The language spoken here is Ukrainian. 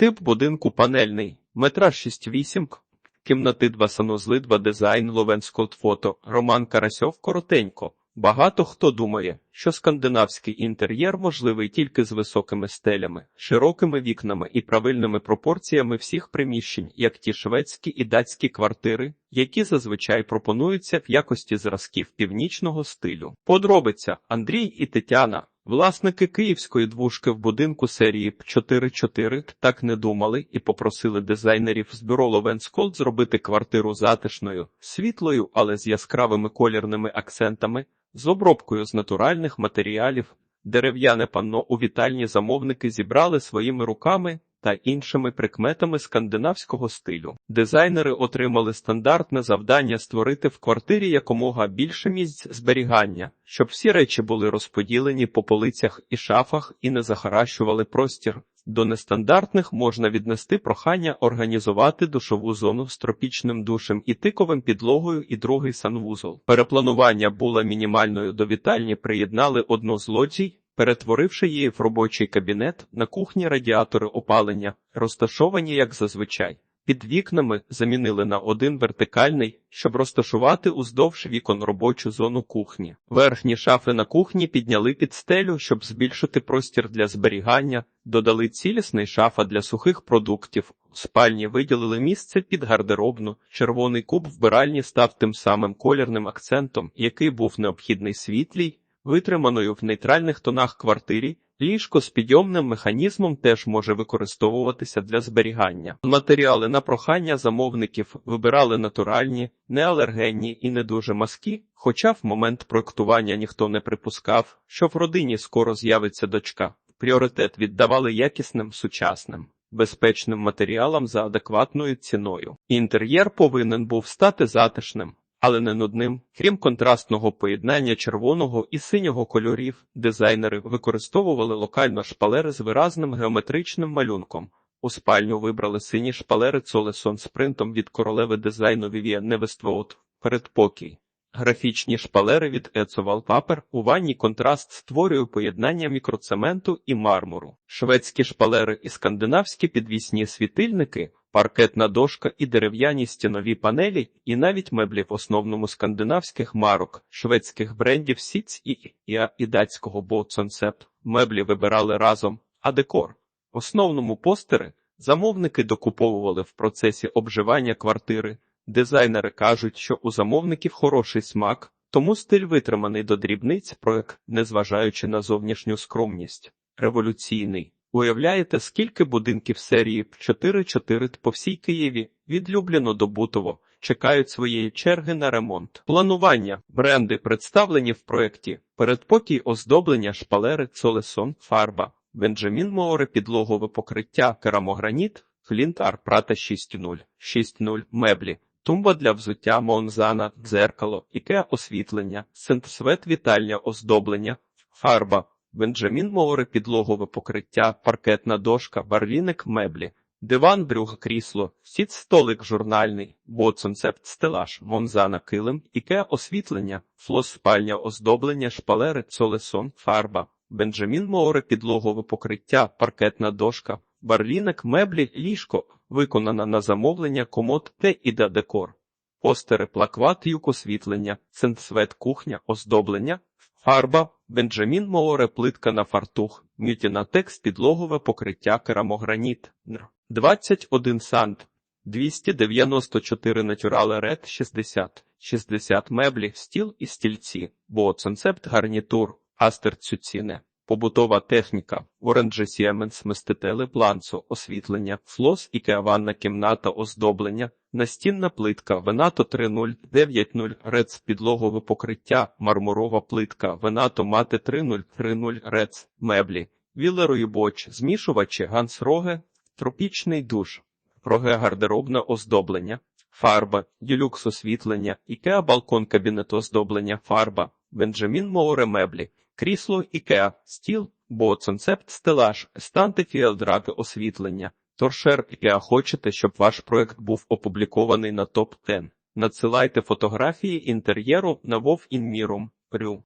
Тип будинку панельний, метраж 6-8, кімнати 2 санузли 2 дизайн Ловенсколд фото, Роман Карасьов коротенько. Багато хто думає, що скандинавський інтер'єр можливий тільки з високими стелями, широкими вікнами і правильними пропорціями всіх приміщень, як ті шведські і датські квартири, які зазвичай пропонуються в якості зразків північного стилю. Подробиця Андрій і Тетяна. Власники київської двушки в будинку серії П4-4 так не думали і попросили дизайнерів з бюро Ловенсколд зробити квартиру затишною, світлою, але з яскравими колірними акцентами, з обробкою з натуральних матеріалів. Дерев'яне панно у вітальні замовники зібрали своїми руками та іншими прикметами скандинавського стилю. Дизайнери отримали стандартне завдання створити в квартирі якомога більше місць зберігання, щоб всі речі були розподілені по полицях і шафах і не захаращували простір. До нестандартних можна віднести прохання організувати душову зону з тропічним душем і тиковим підлогою і другий санвузол. Перепланування було мінімальною до вітальні приєднали одну з лоджій, перетворивши її в робочий кабінет, на кухні радіатори опалення, розташовані як зазвичай. Під вікнами замінили на один вертикальний, щоб розташувати уздовж вікон робочу зону кухні. Верхні шафи на кухні підняли під стелю, щоб збільшити простір для зберігання, додали цілісний шафа для сухих продуктів. У спальні виділили місце під гардеробну. Червоний куб вбиральні став тим самим колірним акцентом, який був необхідний світлій, витриманою в нейтральних тонах квартирі. Ліжко з підйомним механізмом теж може використовуватися для зберігання. Матеріали на прохання замовників вибирали натуральні, неалергенні і не дуже маски, хоча в момент проектування ніхто не припускав, що в родині скоро з'явиться дочка. Пріоритет віддавали якісним сучасним. Безпечним матеріалам за адекватною ціною. Інтер'єр повинен був стати затишним, але не нудним. Крім контрастного поєднання червоного і синього кольорів, дизайнери використовували локально шпалери з виразним геометричним малюнком. У спальню вибрали сині шпалери Цолесон з принтом від королеви дизайну Vivienne Westwood. Передпокій. Графічні шпалери від Eco Wallpaper у ванні контраст створює поєднання мікроцементу і мармуру. Шведські шпалери і скандинавські підвісні світильники паркетна дошка і дерев'яні стінові панелі, і навіть меблі в основному скандинавських марок, шведських брендів Сіц і, і, і датського Боцонцепт. Меблі вибирали разом, а декор. В основному постери замовники докуповували в процесі обживання квартири. Дизайнери кажуть, що у замовників хороший смак, тому стиль витриманий до дрібниць проект, незважаючи на зовнішню скромність. Революційний. Уявляєте, скільки будинків серії 4-4 по всій Києві від Любліно до Бутово чекають своєї черги на ремонт. Планування, бренди представлені в проєкті, передпокій оздоблення шпалери Цолесон, фарба, Бенджамін Море, підлогове покриття, керамограніт, Флінтар, Прата 6.0, 6.0, меблі. Тумба для взуття Монзана, дзеркало, ікеа освітлення, сентсвет вітальня оздоблення, фарба, Бенджамін Море, підлогове покриття, паркетна дошка, барліник меблі, диван, брюх, крісло, сіт столик журнальний, боцонцепт, стелаж, Монзана килим, ікеа освітлення, флос спальня оздоблення, шпалери, цолесон, фарба, Бенджамін Море, підлогове покриття, паркетна дошка, барліник меблі, ліжко, виконана на замовлення, комод те і да декор. Постери, плакват, юк освітлення, сенсвет кухня, оздоблення, фарба, Бенджамін Море, плитка на фартух, мютінатекс, підлогове покриття, керамограніт, 21 сант, 294 натюрали ред 60, 60 меблі, стіл і стільці, боцонцепт гарнітур, астер цюціне. Побутова техніка, оранжі Siemens, мистителе планцо, освітлення, флос і ванна кімната оздоблення, настінна плитка, Венато 3090, рец підлогове покриття, мармурова плитка, Венато мати 3030, рец, меблі, вілерої боч, змішувачі, гансроге, тропічний душ, роге гардеробне оздоблення, фарба, дюлюкс освітлення, ікеа балкон кабінет оздоблення, фарба, Бенджамін Моуре меблі. Крісло Ікеа, стіл, боцонцепт, стелаж, станти фіалдраки, освітлення. Торшер Ікеа хочете, щоб ваш проект був опублікований на топ 10 Надсилайте фотографії інтер'єру на Вов Інмірум. Рю.